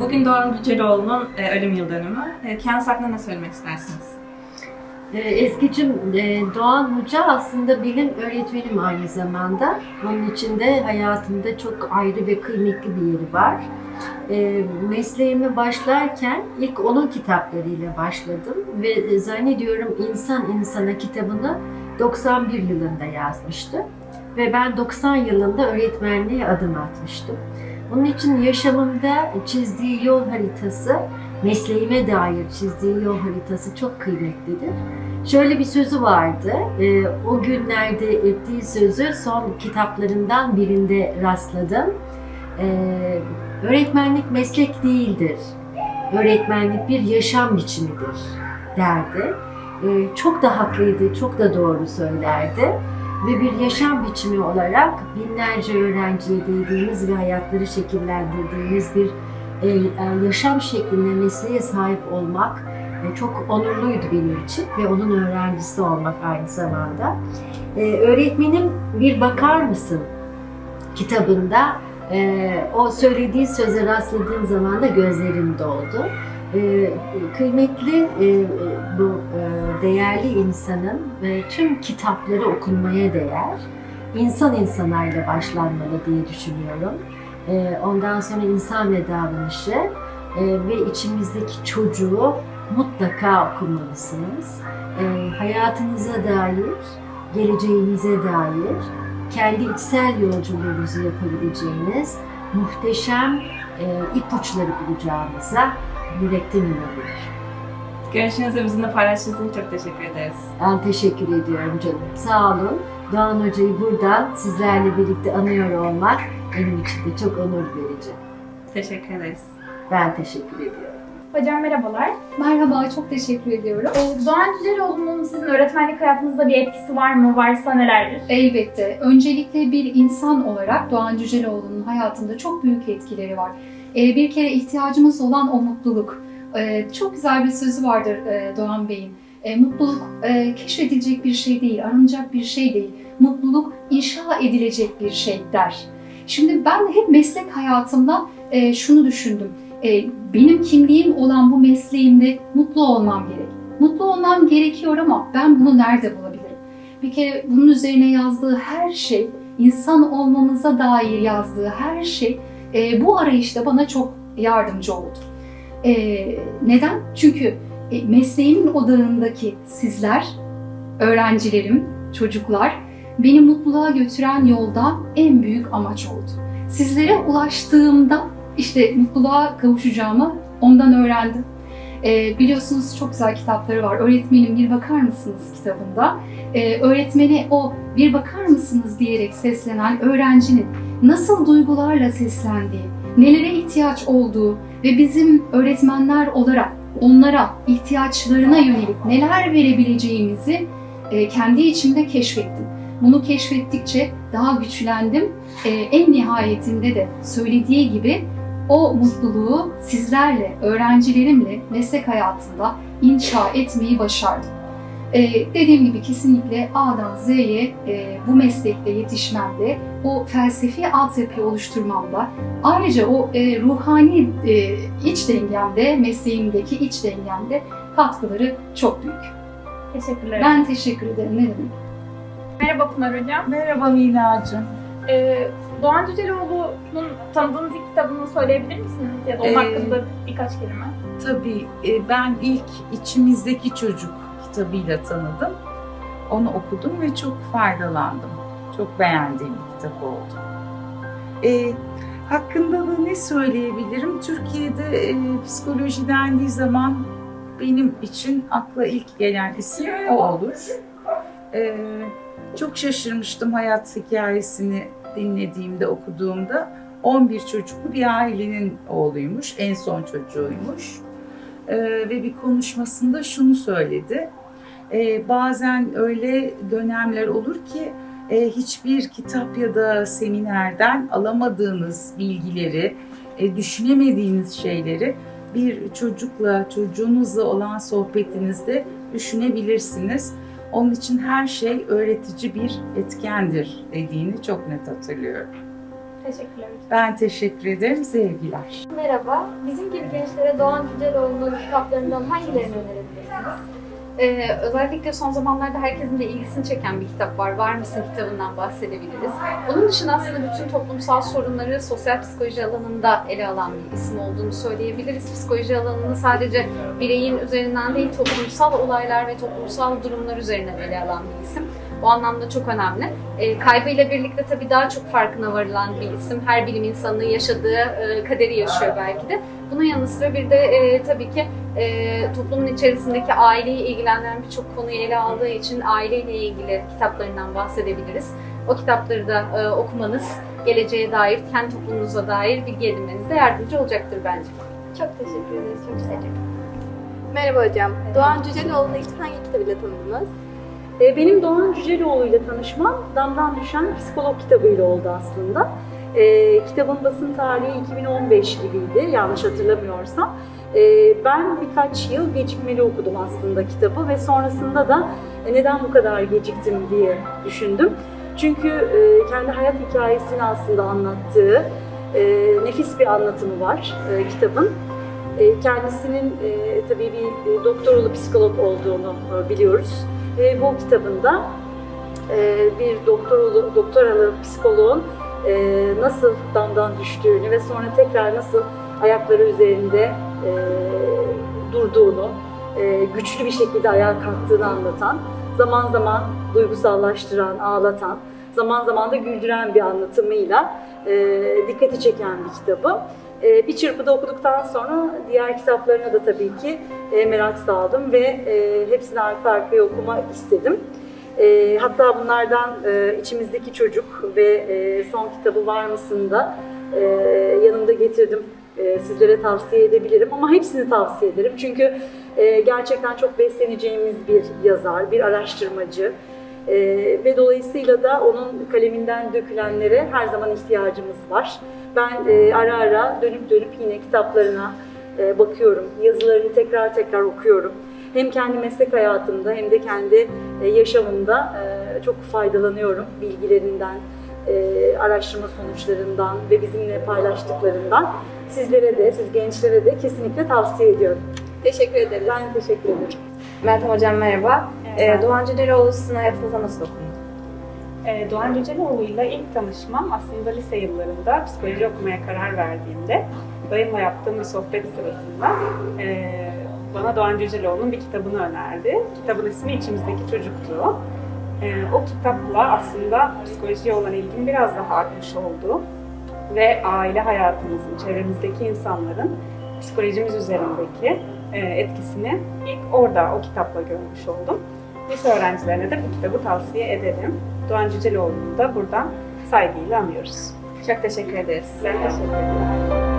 Bugün Doğan Cüceloğlu'nun e, ölüm yıl dönümü. E, kendisi hakkında ne söylemek istersiniz? Ee, Ezgi'cim, e, Doğan Hoca aslında bilim öğretmenim aynı zamanda. Onun için de hayatımda çok ayrı ve kıymetli bir yeri var. Ee, Mesleğime başlarken ilk onun kitaplarıyla başladım ve e, zannediyorum İnsan İnsana kitabını 91 yılında yazmıştı. Ve ben 90 yılında öğretmenliğe adım atmıştım. Onun için yaşamımda çizdiği yol haritası, mesleğime dair çizdiği yol haritası çok kıymetlidir. Şöyle bir sözü vardı. Ee, o günlerde ettiği sözü son kitaplarından birinde rastladım. Ee, öğretmenlik meslek değildir. Öğretmenlik bir yaşam biçimidir derdi. Ee, çok da haklıydı, çok da doğru söylerdi. Ve bir yaşam biçimi olarak binlerce öğrenciye değdiğimiz ve hayatları şekillendirdiğimiz bir e, e, yaşam şeklinde mesleğe sahip olmak e, çok onurluydu benim için ve onun öğrencisi olmak aynı zamanda. Öğretmenim bir bakar mısın kitabında o söylediği söze rastladığım zaman da gözlerim doldu. Kıymetli bu e, değerli insanın e, tüm kitapları okunmaya değer. İnsan insanayla başlanmalı diye düşünüyorum. E, ondan sonra insan ve davranışı e, ve içimizdeki çocuğu mutlaka okumalısınız. E, hayatınıza dair, geleceğinize dair, kendi içsel yolculuğunuzu yapabileceğiniz muhteşem e, ipuçları bulacağınıza yürekten inanıyorum. Görüşünüzü bizimle paylaştığınız için çok teşekkür ederiz. Ben teşekkür ediyorum canım. Sağ olun. Doğan Hoca'yı buradan sizlerle birlikte anıyor olmak benim için de çok onur verici. Teşekkür ederiz. Ben teşekkür ediyorum. Hocam merhabalar. Merhaba, çok teşekkür ediyorum. Ee, Doğan Cüceloğlu'nun sizin öğretmenlik hayatınızda bir etkisi var mı? Varsa nelerdir? Elbette. Öncelikle bir insan olarak Doğan Cüceloğlu'nun hayatında çok büyük etkileri var. Ee, Bir kere ihtiyacımız olan o mutluluk. Ee, Çok güzel bir sözü vardır e, Doğan Bey'in. E, Mutluluk e, keşfedilecek bir şey değil, aranacak bir şey değil. Mutluluk inşa edilecek bir şey der. Şimdi ben de hep meslek hayatımda şunu düşündüm. Benim kimliğim olan bu mesleğimde mutlu olmam gerek. Mutlu olmam gerekiyor ama ben bunu nerede bulabilirim? Bir kere bunun üzerine yazdığı her şey, insan olmamıza dair yazdığı her şey bu arayışta bana çok yardımcı oldu. E, neden? Çünkü e, mesleğimin odağındaki sizler, öğrencilerim, çocuklar beni mutluluğa götüren yolda en büyük amaç oldu. Sizlere ulaştığımda işte mutluluğa kavuşacağımı ondan öğrendim. Ee, biliyorsunuz çok güzel kitapları var. Öğretmenim bir bakar mısınız kitabında. Ee, öğretmene o bir bakar mısınız diyerek seslenen öğrencinin nasıl duygularla seslendiği, nelere ihtiyaç olduğu ve bizim öğretmenler olarak onlara ihtiyaçlarına yönelik neler verebileceğimizi e, kendi içimde keşfettim. Bunu keşfettikçe daha güçlendim. E, en nihayetinde de söylediği gibi o mutluluğu sizlerle, öğrencilerimle meslek hayatında inşa etmeyi başardım. Ee, dediğim gibi kesinlikle A'dan Z'ye e, bu meslekte yetişmemde, o felsefi altyapıyı oluşturmamda, ayrıca o e, ruhani e, iç dengemde, mesleğimdeki iç dengemde katkıları çok büyük. Teşekkürler. Ben teşekkür ederim. Ne demek? Merhaba Pınar Hocam. Merhaba Mina'cığım. Ee, Doğan Cüceloğlu'nun tanıdığınız ilk kitabını söyleyebilir misiniz? Ya da onun Ee, hakkında birkaç kelime. Tabii e, ben ilk içimizdeki çocuk kitabıyla tanıdım. Onu okudum ve çok faydalandım. Çok beğendiğim bir kitap oldu. E, hakkında da ne söyleyebilirim? Türkiye'de e, psikoloji dendiği zaman benim için akla ilk gelen isim o olur. E, çok şaşırmıştım hayat hikayesini dinlediğimde, okuduğumda. 11 çocuklu bir ailenin oğluymuş, en son çocuğuymuş. Ee, ve bir konuşmasında şunu söyledi. Ee, bazen öyle dönemler olur ki e, hiçbir kitap ya da seminerden alamadığınız bilgileri, e, düşünemediğiniz şeyleri bir çocukla, çocuğunuzla olan sohbetinizde düşünebilirsiniz. Onun için her şey öğretici bir etkendir dediğini çok net hatırlıyorum. Teşekkürler. Ben teşekkür ederim. Sevgiler. Merhaba. Bizim gibi gençlere Doğan Cüceloğlu'nun kitaplarından hangilerini önerebilirsiniz? Ee, özellikle son zamanlarda herkesin de ilgisini çeken bir kitap var. Var mısın kitabından bahsedebiliriz. Onun dışında aslında bütün toplumsal sorunları sosyal psikoloji alanında ele alan bir isim olduğunu söyleyebiliriz. Psikoloji alanını sadece bireyin üzerinden değil toplumsal olaylar ve toplumsal durumlar üzerinden ele alan bir isim. Bu anlamda çok önemli. E, kaybıyla birlikte tabii daha çok farkına varılan bir isim. Her bilim insanının yaşadığı e, kaderi yaşıyor belki de. Bunun yanı sıra bir de e, tabii ki e, toplumun içerisindeki aileyi ilgilendiren birçok konuyu ele aldığı için aileyle ilgili kitaplarından bahsedebiliriz. O kitapları da e, okumanız geleceğe dair, kendi toplumunuza dair bilgi edinmenize yardımcı olacaktır bence. Çok teşekkür ederiz. Çok sevdim. Merhaba hocam. Doğan Cüceloğlu'nu ilk hangi kitabıyla tanıdınız? E, Benim Doğan Cüceloğlu ile tanışmam Damdan Düşen Psikolog kitabıyla oldu aslında. E, kitabın basın tarihi 2015 gibiydi yanlış hatırlamıyorsam. E, ben birkaç yıl gecikmeli okudum aslında kitabı ve sonrasında da neden bu kadar geciktim diye düşündüm. Çünkü kendi hayat hikayesini aslında anlattığı nefis bir anlatımı var kitabın. Kendisinin tabii bir doktoralı psikolog olduğunu biliyoruz. Ve bu kitabında e, bir doktoralı, doktoralı psikoloğun e, nasıl damdan düştüğünü ve sonra tekrar nasıl ayakları üzerinde e, durduğunu, e, güçlü bir şekilde ayağa kalktığını anlatan, zaman zaman duygusallaştıran, ağlatan, zaman zaman da güldüren bir anlatımıyla e, dikkati çeken bir kitabı. E, bir çırpıda okuduktan sonra diğer kitaplarına da tabii ki e, merak saldım ve e, hepsini arka arkaya okuma istedim. E, hatta bunlardan e, içimizdeki çocuk ve son kitabı var mısın da yanımda getirdim. Sizlere tavsiye edebilirim ama hepsini tavsiye ederim. Çünkü gerçekten çok besleneceğimiz bir yazar, bir araştırmacı. Ve dolayısıyla da onun kaleminden dökülenlere her zaman ihtiyacımız var. Ben e, ara ara dönüp dönüp yine kitaplarına e, bakıyorum, yazılarını tekrar tekrar okuyorum. Hem kendi meslek hayatımda hem de kendi e, yaşamımda e, çok faydalanıyorum bilgilerinden, e, araştırma sonuçlarından ve bizimle paylaştıklarından. Sizlere de, siz gençlere de kesinlikle tavsiye ediyorum. Teşekkür ederiz. Ben teşekkür ederim. Meltem Hocam merhaba. Merhaba. Ee, Doğan Cüceloğlu sizin hayatınıza nasıl dokundu? Ee, Doğan Cüceloğlu'yla ilk tanışmam aslında lise yıllarında psikoloji okumaya karar verdiğimde dayımla yaptığım bir sohbet sırasında ee, bana Doğan Cüceloğlu'nun bir kitabını önerdi. Kitabın ismi İçimizdeki Çocuktu. Ee, o kitapla aslında psikolojiye olan ilgim biraz daha artmış oldu. Ve aile hayatımızın, çevremizdeki insanların psikolojimiz üzerindeki ee, etkisini ilk orada o kitapla görmüş oldum. Lise öğrencilerine de bu kitabı tavsiye ederim. Doğan Cüceloğlu'nu da buradan saygıyla anıyoruz. Çok teşekkür ederiz. Ben teşekkür ederim.